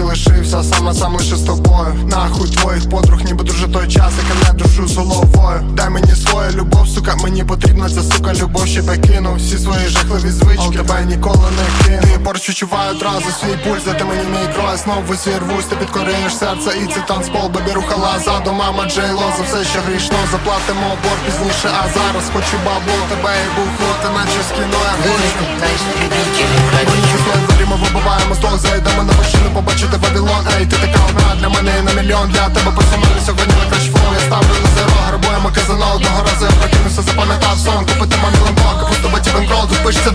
тебе лишився, сам на сам лише з тобою. Нахуй твоїх подруг, ніби дуже той час, як я не дружу з головою. Дай мені своя любов, сука, мені потрібна ця сука, любов, щоб я кинув всі свої жахливі звички. Але тебе ніколи не кину. Ти поруч відчуваю одразу свій пульс, де ти мені мій крой знову зірвусь, ти підкорюєш серце і це танцпол, бебі рухала ззаду, мама Джейло за все, що грішно заплатимо бор пізніше, а зараз хочу бабло, тебе і бухло, ти наче з кіно, я хочу. мільйон для тебе персонально сьогодні на крашфлоу Я ставлю на зеро, грабуємо казино. Одного разу я прокинувся, запам'ятав сон. Купити мамі ламбок, пусто баті бенкрол, тут пишеться